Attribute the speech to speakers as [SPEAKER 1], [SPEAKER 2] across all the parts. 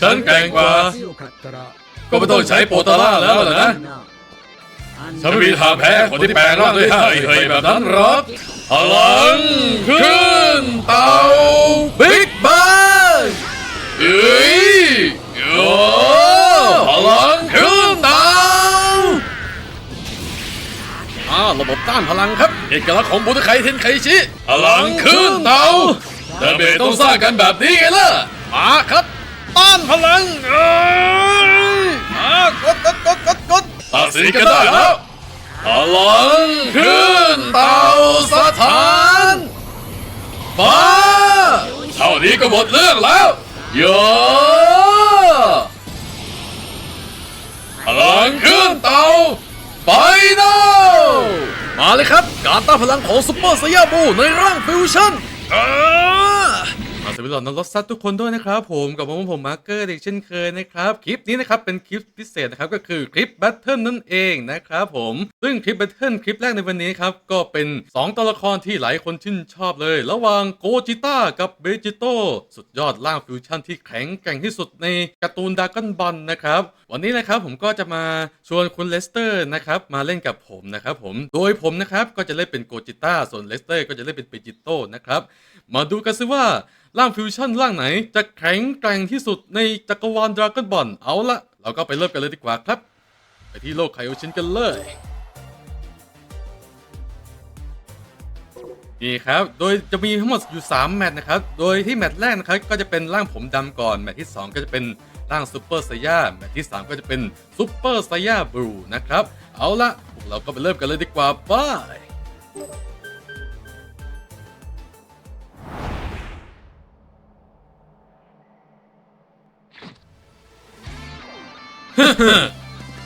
[SPEAKER 1] ฉันแก่งกว่า ก็ไม่ต้องใช้โปตาล่าแล้วล่ะนะฉันมีทางแพ้คนที่แปลงร่างด้วยท่าเอ่ยแบบนั้นรอดพลังขึ้นเตาบิ๊กบังเอ้ยโยพลังขึ้นเตาอ้าระบบต้านพลังครับ เอกลักษณ์ของบุตรไคเทนไคชิพลังขึ้นเตาแต่เบต้องสร้างกันแบบนี้ไงล่ะ มาครับต้านพลังเอ้ยมากดกดกดกดกดตัดสินกันได้แล้วพลังขึ้นเตาสถานฟ้าเท่านี้ก็หมดเรื่องแล้วโยพลังขึ้นเตาไฟนอลมาเลยครับ การต้านพลังของซุปเปอร์ไซยาบูในร่างฟิวชั่นอ่ามา สวัสดีหลอนนรกซัดทุกคนด้วยนะครับ ผมกับผมผมมาร์เกอร์เด็กเช่นเคยนะครับ คลิปนี้นะครับเป็นคลิปพิเศษนะครับก็คือคลิปแบทเทิลนั่นเองนะครับผมซึ่งคลิปแบทเทิลคลิปแรกในวันนี้ครับก็เป็น 2 ตัวละครที่หลายคนชื่นชอบเลย ระหว่างโกจิต้ากับเบจิโต้สุดยอดร่างฟิวชั่นที่แข็งแกร่งที่สุดในการ์ตูนดากอนบอลนะครับวันนี้นะครับผมก็จะมาชวนคุณเลสเตอร์นะครับมาเล่นกับผมนะครับผมโดยผมนะครับก็จะเล่นเป็นโกจิต้าส่วนเลสเตอร์ก็จะเล่นเป็นเบจิโต้นะครับมาดูกันซิว่า ร่างฟิวชั่นร่างไหน จะแข็งแกร่งที่สุดในจักรวาลดราก้อนบอลเอาละเราก็ไปเริ่มกันเลยดีกว่าครับ ไปที่โลกไคโอชินกันเลยนี่ครับ โดยจะมีทั้งหมดอยู่ 3 แมตช์นะครับ โดยที่แมตช์แรกนะครับก็จะเป็นร่างผมดำก่อน แมตช์ที่ 2 ก็จะเป็นร่างซูเปอร์ไซย่า แมตช์ที่ 3 ก็จะเป็นซูเปอร์ไซย่าบลูนะครับ เอาละพวกเราก็ไปเริ่มกันเลยดีกว่าบาย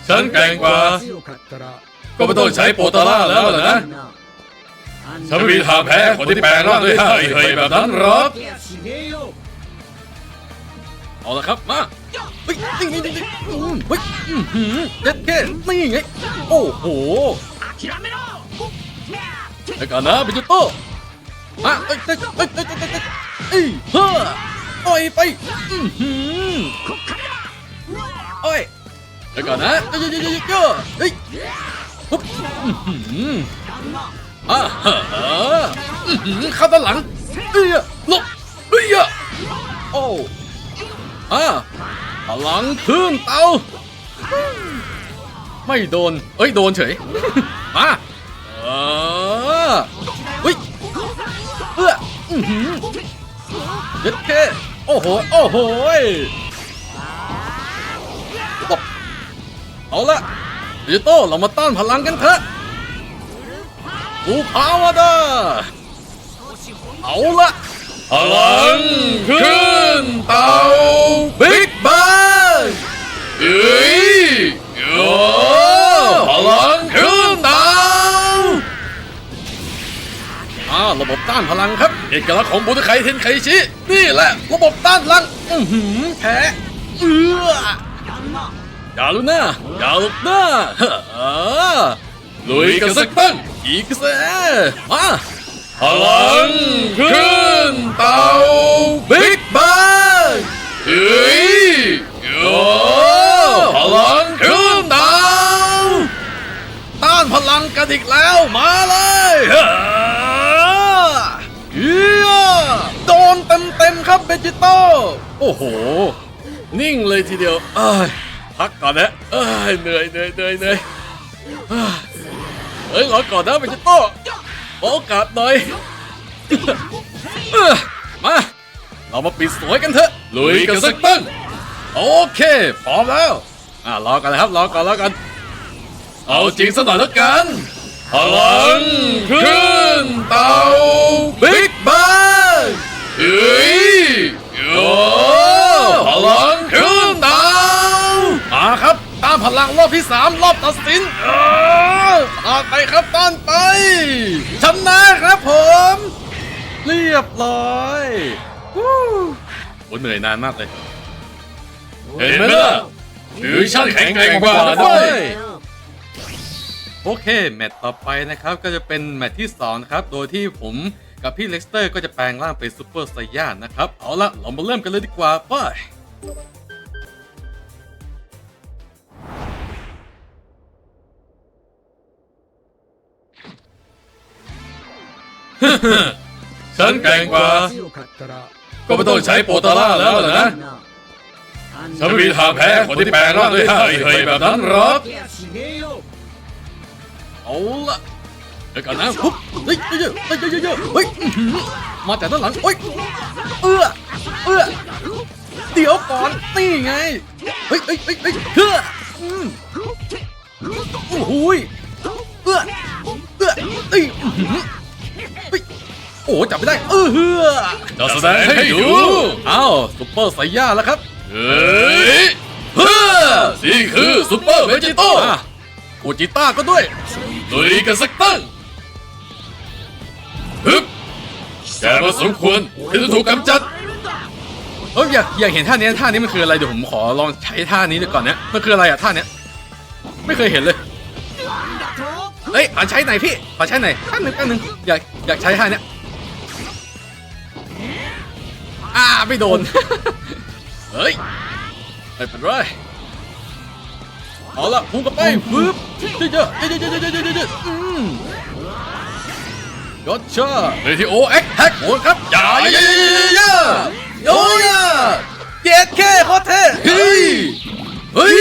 [SPEAKER 1] ฉันแก่งกว่า ก็ไม่ต้องใช้โปตาล่าแล้วล่ะนะ ฉันมีทางแพ้คนที่แปลงร่างด้วยห้เฮยแบบนั้นหรอกเอาละครับ มาเฮ้ยนี่ไงนี่ไงเฮ้ยเด็ดแค่นี่ไง โอ้โหไอ้กันนะบิจุโต้มาเอ้ยเอ้ยเอ้ยเอ้ยเอ้ยเอ้ยไฮ้อโอ้ยไปโอ้ย อโอ้ยไอ้กันนะเอ้ยอ้ยเอ้ยอ้ยเฮ้ยปุ๊บอ่าฮะอื้อหือเข้าด้านหลังเอ้ยลบเอ้ยโอ้อ่าพลังขึ้นเตาไม่โดน เอ้ย โดนเฉย มาเออเฮ้ยเอื้ออื้อหือเด็ดแค่โอ้โห โอ้โห เอาละดิโต้เรามาต้านพลังกันเถอะกูพาวดาเอาละพลังขึ้นเตาบิ๊กบังเอ้ยโอ้พลังขึ้นเตาอ่าระบบต้านพลังครับ เอกลักษณ์ของบุตรไคเทนไคชิ นี่แหละ ระบบต้านพลัง อือหือแพ้เอื้อ อย่าลุกหน้าอย่าลุกหน้าเฮ้อลุยกันสักตั้งอีกแสมาพลังขึ้นเตาบิ๊กบงเฮ้ยโอ้พลังขึ้นเตาต้านพลังกันอีกแล้วมาเลยฮ่าเฮียโดนเต็มเต็มๆครับเบจิโต้โอ้โห นิ่งเลยทีเดียวเอ้ย พักก่อนนะเอ้ยเหนื่อยเหนื่อยเหนื่อยเหนื่อยเฮ้ยรอก่อนนะเบจิโต้ขอโอกาสหน่อยมา เรามาปิดสวยกันเถอะลุยกันสักตั้งโอเคพร้อมแล้วอ่ารอกันนะครับรอก่อนรอกัน เอาจริงสักหน่อยแล้วกันพลังขึ้นเตาบิ๊กบงเฮ้ยโอ้พลังขึ้นเตามาครับตามพลัง รอบที่สามรอบตัดสินเออต้านไปครับต้านไปชนะครับผม เรียบร้อยวู้โอ้เหนื่อยนานมากเลยเห็นไหมล่ะถือช่างแข็งแกร่งกว่าด้วยโอเค แมตต์ต่อไปนะครับ ก็จะเป็นแมตต์ที่2นะครับ โดยที่ผมกับพี่เล็กสเตอร์ก็จะแปลงร่างเป็นซูเปอร์ไซย่านะครับ เอาละเรามาเริ่มกันเลยดีกว่าไป ฉันแก่งกว่า ก็ไม่ต้องใช้โปตาล่าแล้วล่ะนะ ฉันไม่มีทางแพ้คนที่แปลงร่างด้วยห้เฮ้ยแบบนั้นหรอกเอาละเดี๋ยวกันนะปุ๊บเฮ้ยเยอะเฮ้ยเฮ้ยมาแต่ด้านหลังเฮ้ยเอื้อเอื้อเดี๋ยวก่อนนี่ไงเฮ้ยเฮ้ยเฮ้ยเฮ้ยเฮ้อโอ้โหเอื้อเอื้อเอ้ย จับไม่ได้เออเฮือจะแสดงให้ดูอ้าวซุปเปอร์ไซย่าแล้วครับเฮ้ยเฮ้อนี่คือซุปเปอร์เวจิโต้โกจิต้าก็ด้วยลุยกันสักตั้งฮึบแกมาสมควรที่จะถูกกำจัดเอออยากอยากเห็นท่านี้ท่านี้มันคืออะไรเดี๋ยวผมขอลองใช้ท่านี้ดูก่อนเนี้ยมันคืออะไรอะท่าเนี้ยไม่เคยเห็นเลยเอ้ยขอใช้ไหนอยพี่ขอใช้ไหนอยแป๊บหนึงแป๊บหนึงอยากอยากใช้ท่าเนี้ย อ่าไม่โดน เฮ้ยไม่เป็นไรเอาละพุ่งกลับไปปึ๊บเยอะๆเยอะเยอะเยอะเยอะๆอืมกดชาเรทิโอเอ็กแท็กโหนครับอย่าอย่าอย่าอย่าโอ้ยเจ็ดแค่โคตรเท่เฮ้ยเฮ้ย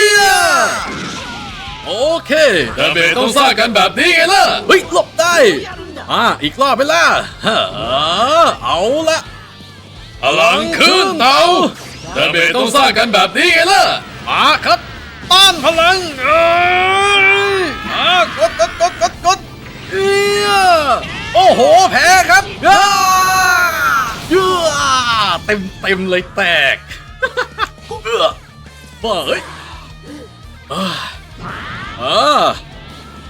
[SPEAKER 1] โอเคดาเมจต้องสร้างกันแบบนี้ไงล่ะเฮ้ยหลบได้อ่าอีกรอบไปล่ะเอาละ พลังขึ้นเตาดาเมจต้องสร้างกันแบบนี้ไงล่ะ มาครับต้านพลังเอ้ยมากดกดกดกดกดเอียโอ้โห แพ้ครับย่าย่าเต็มเต็มเลยแตกเออบ้าเฮ้ยอ่าอา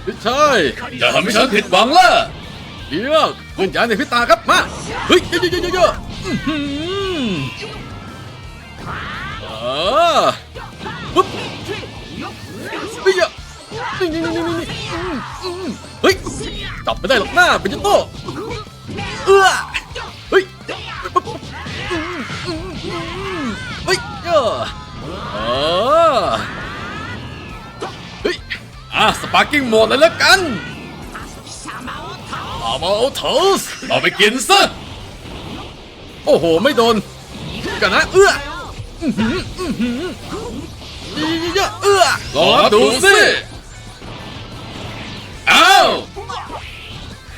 [SPEAKER 1] ไม่ใช่อย่าทำให้ฉันผิดหวังล่ะเดี๋ยวขึ้นยานในพิตาครับ มา เฮ้ยเยอะเยอะเยอะ เออปุ๊บเฮ้ยอะนี่นี่นี่นี่เฮ้ยจับไม่ได้หรอกหน้าเป็นยัตโตเอื้อเฮ้ยปุ๊บเฮ้ยเออเฮ้ยอะสปาร์กิ้งโหมดเลยแล้วกันอามาเอาเถอะเอาไปกินซะ โอ้โห ไม่โดนกันนะเอื้ออื้อหืออื้อหือเยอะๆเอื้อลองรับดูสิอ้าว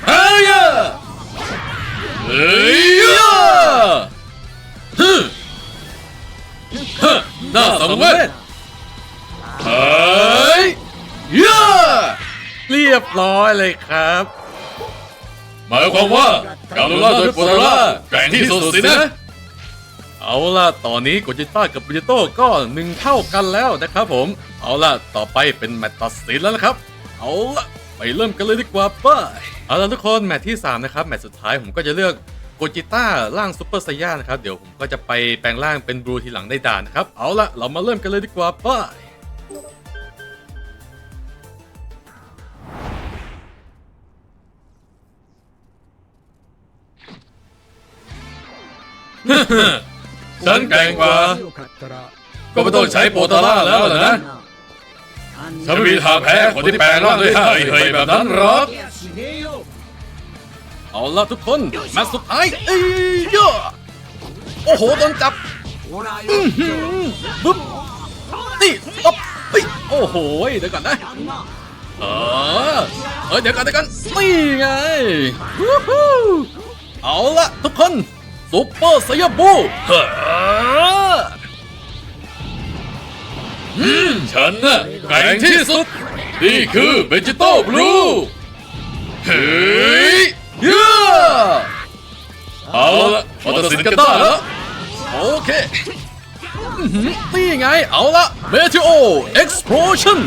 [SPEAKER 1] เฮ้ยเฮ้ยฮึฮึน่าสังเวชเฮ้ยเยอะเรียบร้อยเลยครับ หมายความว่าการลุล่าโดยโปรตาร่าแกร่งที่สุดสินะ เอาล่ะ ตอนนี้โกจิต้ากับปิจิโต้ก็หนึ่งเท่ากันแล้วนะครับผม เอาล่ะ ต่อไปเป็นแมตช์ตัดสินแล้วนะครับ เอาล่ะ ไปเริ่มกันเลยดีกว่าป้าเอาล่ะทุกคนแมตช์ที่ 3 นะครับ แมตช์สุดท้ายผมก็จะเลือกโกจิต้าร่างซูเปอร์ไซย่านะครับ เดี๋ยวผมก็จะไปแปลงร่างเป็นบลูทีหลังได้ด่านนะครับ เอาล่ะ เรามาเริ่มกันเลยดีกว่าป้า ฉันแก่งกว่า ก็ไม่ต้องใช้โปตาล่าแล้วล่ะนะฉันไม่มีทางแพ้คนที่แปลงร่างด้วยเฮยแบบนั้นหรอกเอาล่ะทุกคนมาสุดท้ายเอ้ยเยอะโอ้โหโดนจับอื้อบึ้มนี่บปิ๊โอ้โหเดี๋ยวก่อนนะเออเดี๋ยวก่อนเดี๋ยวก่อนนี่ไงเอาล่ะทุกคน ซุปเปอร์ไซยาบูเฮ้ออืมฉันน่ะแกร่งที่สุด นี่คือเบจิโต้บลูเฮ้ยเยอะเอาละมาตัดสินกันได้แล้วโอเคอื้อหือนี่ไง เอาละเมทิโอเอ็กซ์โพชัน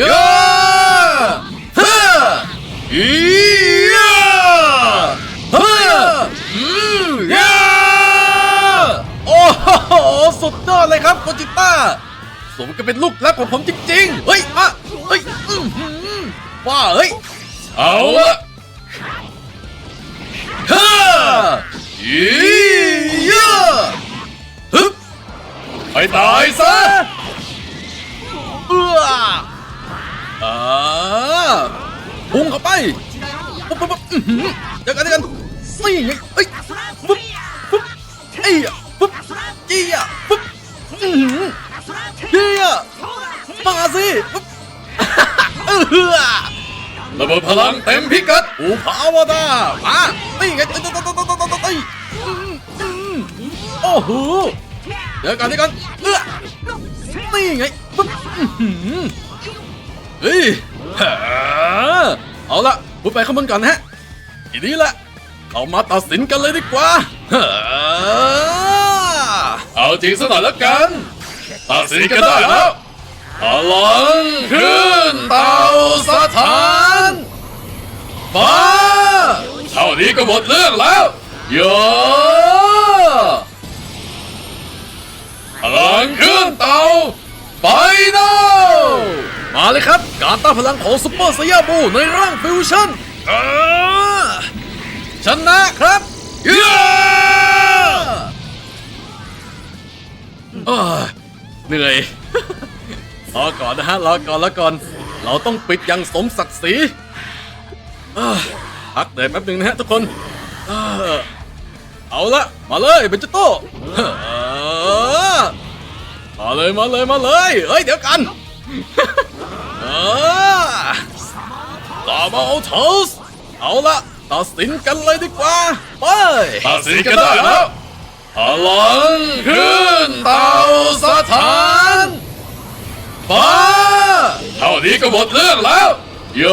[SPEAKER 1] ย่าฮ่าอีย่าฮ่าอืมย่าโอ้โหสุดยอดเลยครับโกจิต้าสมกับเป็นลูกรักของผมจริงๆ เฮ้ยมาเฮ้ยอื้อหือว้าเฮ้ย เอาละฮ่าอียะฮึบไปตายซะเอื้ออ่าพุ่งเข้าไปปุ๊บปุ๊บปุ๊บอื้อหือเดี๋ยวกันเดี๋ยวกันนี่เอ้ยปุ๊บปุ๊บเอ้ย เจี้ยปุ๊บอื้อหือเจี้ยมาสิปุ๊บเออระเบิดพลังเต็มพิกัดอูพาวดามานี่ไงเอ้ยเอ้ยเอ้ยเอ้ยเอ้ยเอ้ยอืมอืมโอ้โหเดี๋ยวกันเดี๋ยวกันเออนี่ไงปุ๊บอื้อหือเฮ้ยเอาละพูดไปข้างบนก่อนนะฮะทีนี้แหละเรามาตัดสินกันเลยดีกว่าฮ่า เอาจริงซะหน่อยแล้วกันตัดสินกันได้แล้วพลังขึ้นเตาสถานฟ้าเท่านี้ก็หมดเรื่องแล้วโยพลังขึ้นเตาไฟนอลมาเลยครับ การต้านพลังของซุปเปอร์ไซยาบูในร่างฟิวชั่นชนะครับ เหนื่อยรอก่อนนะฮะรอก่อนรอก่อน เราต้องปิดอย่างสมศักดิ์ศรีพักเดี๋ยวแป๊บหนึ่งนะฮะทุกคนเอาละมาเลยเบนจโต้มาเลยมาเลยมาเลยเฮ้ยเดี๋ยวกันอ่าตาเอาโทสเอาละตัดสินกันเลยดีกว่าไปตัดสินกันได้แล้ว พลังขึ้นเตาสถานฟ้าเท่านี้ก็หมดเรื่องแล้วโย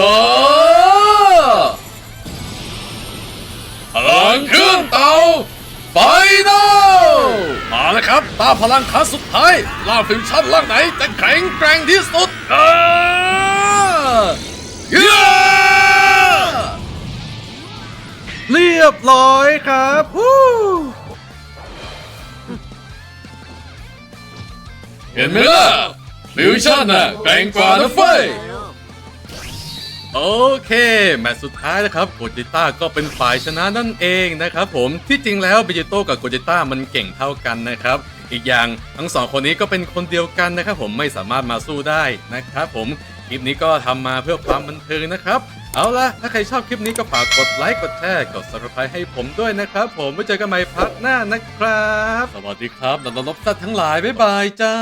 [SPEAKER 1] พลังขึ้นเตาไฟนอลมาแล้วครับ ตาพลังครั้งสุดท้ายล่างฟิวชั่นล่างไหนจะแข็งแกร่งที่สุดอ่าเย้เรียบร้อยครับ เห็นไหมล่ะฟิวชั่นน่ะแกร่งกว่านะเฟ้ยโอเค แมตช์สุดท้ายนะครับโกจิต้าก็เป็นฝ่ายชนะนั่นเองนะครับผมที่จริงแล้วเบจิโต้กับโกจิต้ามันเก่งเท่ากันนะครับ อีกอย่างทั้งสองคนนี้ก็เป็นคนเดียวกันนะครับผมไม่สามารถมาสู้ได้นะครับผมคลิปนี้ก็ทำมาเพื่อความบันเทิงนะครับ เอาละถ้าใครชอบคลิปนี้ก็ฝากกดไลค์ กดแชร์ กด subscribe ให้ผมด้วยนะครับ ผมไว้เจอกันใหม่พักหน้านะครับ สวัสดีครับนันทนพสัตทั้งหลาย บ๊ายบายจ้า